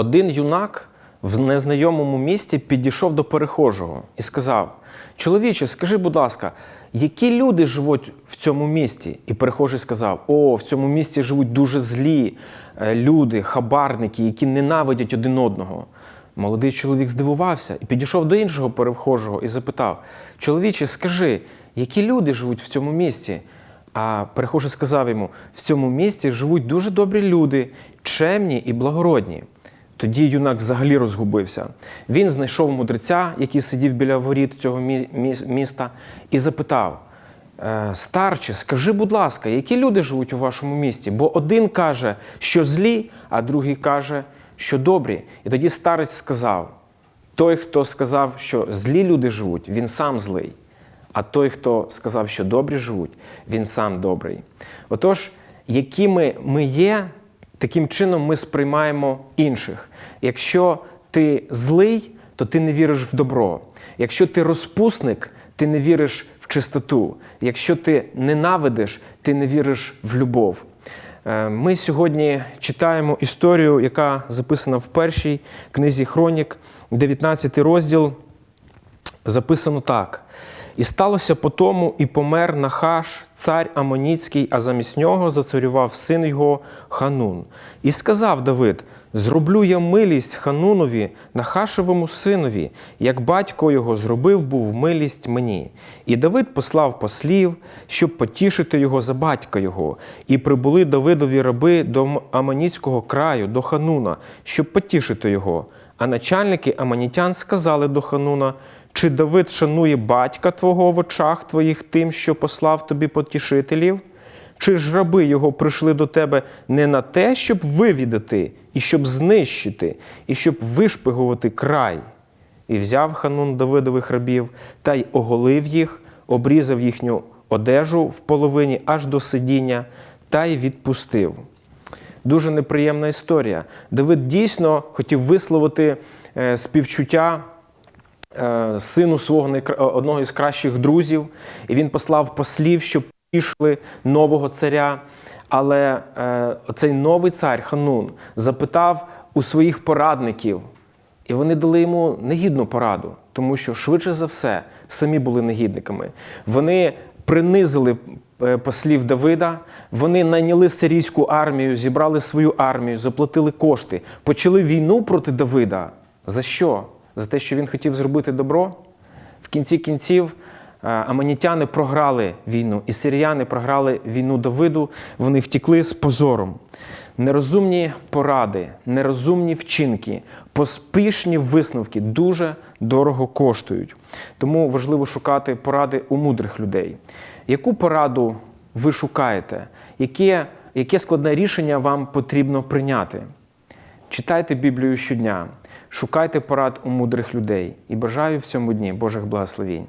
один юнак в незнайомому місті підійшов до перехожого і сказав: Чоловіче, скажи, будь ласка, які люди живуть в цьому місті? І перехожий сказав: О, в цьому місті живуть дуже злі е, люди, хабарники, які ненавидять один одного. Молодий чоловік здивувався і підійшов до іншого перехожого і запитав: Чоловіче, скажи, які люди живуть в цьому місті? А перехожий сказав йому: в цьому місті живуть дуже добрі люди, чемні і благородні. Тоді юнак взагалі розгубився. Він знайшов мудреця, який сидів біля воріт цього мі- мі- міста, і запитав: «Е, Старче, скажи, будь ласка, які люди живуть у вашому місті? Бо один каже, що злі, а другий каже, що добрі. І тоді старець сказав: той, хто сказав, що злі люди живуть, він сам злий. А той, хто сказав, що добрі живуть, він сам добрий. Отож, якими ми є, таким чином ми сприймаємо інших. Якщо ти злий, то ти не віриш в добро. Якщо ти розпусник, ти не віриш в чистоту. Якщо ти ненавидиш, ти не віриш в любов. Е, Ми сьогодні читаємо історію, яка записана в першій книзі Хронік, 19 розділ. Записано так. І сталося по тому, і помер Нахаш, цар Амоніцький, а замість нього зацарював син його Ханун. І сказав Давид: Зроблю я милість Ханунові, Нахашевому синові, як батько його зробив був милість мені. І Давид послав послів, щоб потішити його за батька його. І прибули Давидові раби до Амоніцького краю, до Хануна, щоб потішити його. А начальники аманітян сказали до Хануна, чи Давид шанує батька твого в очах твоїх тим, що послав тобі потішителів? Чи ж раби його прийшли до тебе не на те, щоб вивідати, і щоб знищити, і щоб вишпигувати край? І взяв Ханун Давидових рабів та й оголив їх, обрізав їхню одежу в половині аж до сидіння, та й відпустив. Дуже неприємна історія. Давид дійсно хотів висловити е, співчуття е, сину свого одного із кращих друзів, і він послав послів, щоб пішли нового царя. Але е, цей новий цар Ханун запитав у своїх порадників, і вони дали йому негідну пораду, тому що швидше за все самі були негідниками. Вони принизили е, послів Давида, вони найняли сирійську армію, зібрали свою армію, заплатили кошти, почали війну проти Давида. За що? За те, що він хотів зробити добро? В кінці кінців аманітяни програли війну, і сиріяни програли війну Давиду, вони втікли з позором. Нерозумні поради, нерозумні вчинки, поспішні висновки дуже дорого коштують. Тому важливо шукати поради у мудрих людей. Яку пораду ви шукаєте? Яке, яке складне рішення вам потрібно прийняти? Читайте Біблію щодня, шукайте порад у мудрих людей і бажаю в цьому дні Божих благословінь.